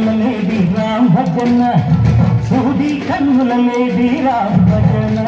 కన్నులలేది రామ్ భజన సూది కన్నులలేది రామ్ భజన